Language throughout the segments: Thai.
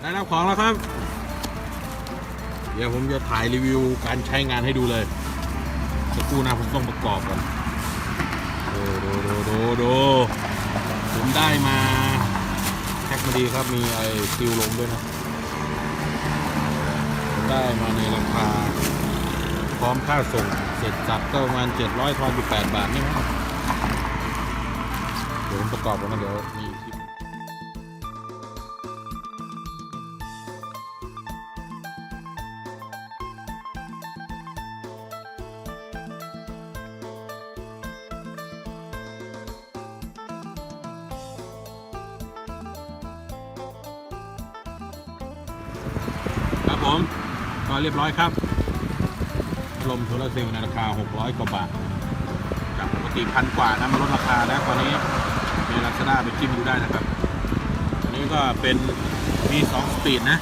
ได้รับของแล้วครับ เดี๋ยวผมจะถ่ายรีวิวการใช้งานให้ดูเลยสักครู่นะผมต้องประกอบก่อนดูดูดูดูดูผมได้มาแท็กมาดีครับมีไอ้ซิลลงด้วยนะได้มาในราคา พร้อมค่าส่งเสร็จสับก็ประมาณ 700ทอนอยู่8บาทนี่มั้งเดี๋ยวผมประกอบกันนะเดี๋ยวมีคลิป ผมก็เรียบร้อยครับลมโซลาร์เซลล์ในราคา 600 กว่าบาท จากปกติพันกว่านะมาลดราคาแล้วตอนนี้ในลักษณะไปจิ้มดูได้นะครับ อันนี้ก็เป็นมี2สปีดนะ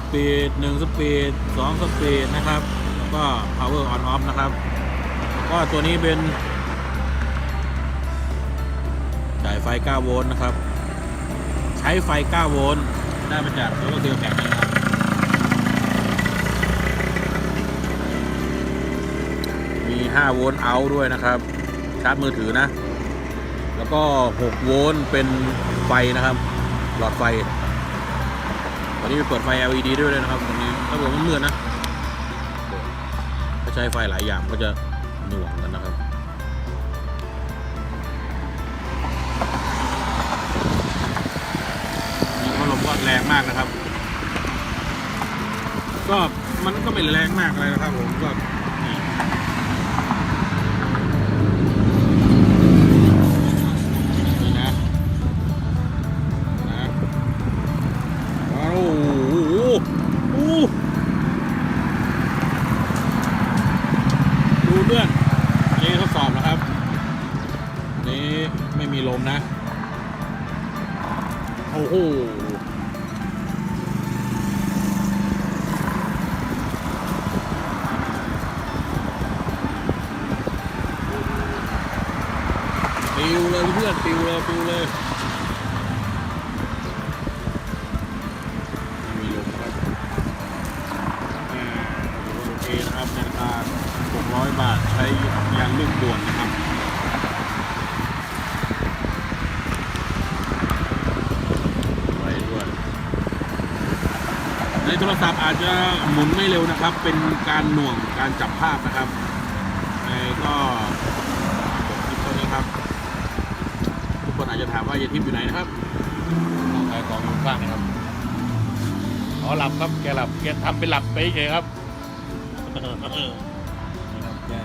สปีด1สปีด2สปีดนะครับแล้วก็ power on off นะครับ ก็ตัวนี้เป็นจ่ายไฟ 9 โวลต์นะครับ ใช้ไฟ 9 โวลต์ได้มาจากโซลาร์เซลล์แบบนี้ครับ มี 5 โวลต์เอาด้วยนะครับ ชาร์จมือถือนะ แล้วก็ 6 โวลต์เป็นไฟนะครับ หลอดไฟ ตอนนี้เปิดไฟ LED ด้วยเลยนะครับตรงนี้ถ้าเกิดมันมืดนะถ้าใช้ไฟหลายอย่างก็จะหน่วงกันนะครับนี่พัดลมก็แรงมากนะครับ ก็มันก็ไม่แรงมากอะไรนะครับผมก็ ดูเพื่อนอันนี้ทดสอบนะครับอันนี้ไม่มีลมนะโอ้โหปิวเลยเพื่อนปิวเลยปิวเลย ลูกด่วนนะครับไว้ด้วย ในโทรศัพท์อาจจะหมุนไม่เร็วนะครับ เป็นการหน่วงการจับภาพนะครับในก็จบคลิปเท่านี้ครับ ทุกคนอาจจะถามว่าเยทิพย์อยู่ไหนนะครับน้องขายของอยู่ข้างนะครับอ๋อหลับครับแกหลับแกทำเป็นหลับไปเฉยครับนี่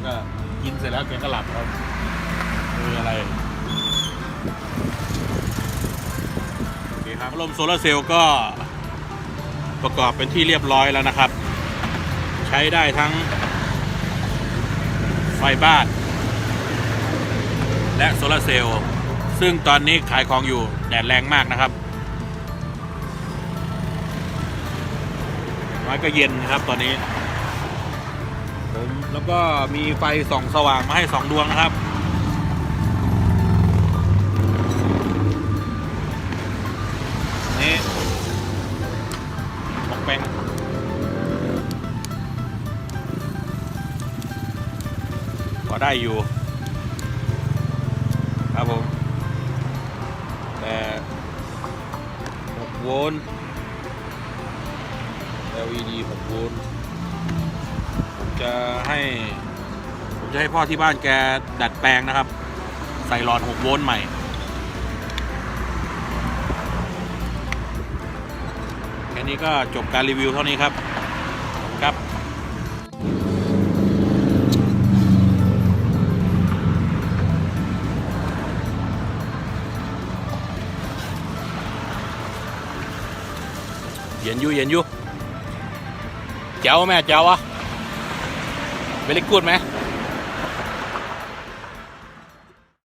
ครับแกินเสร็จแล้วแกก็หลับครับคืออะไรโอเคครับพัดลมโซลาร์เซลล์ก็ประกอบเป็นที่เรียบร้อยแล้วนะครับ ใช้ได้ทั้งไฟบ้าน และโซลาร์เซลล์ซึ่งตอนนี้ขายของอยู่แดดแรงมากนะครับน้อยก็เย็นนะครับตอนนี้ ผมแล้วก็มีไฟส่องสว่างมาให้สองดวงนะครับ นี่ปองแปงก็ได้อยู่ ครับผม แต่6โวลต์ LED 6โวลต์ จะให้ผมจะให้พ่อที่บ้านแกดัดแปลงนะครับ ใส่หลอด 6 โวลต์ใหม่ แค่นี้ก็จบการรีวิวเท่านี้ครับขอบคุณครับเย็นอยู่เย็นอยู่เจ้าแม่เจ้าวะ เวลิกูดไหม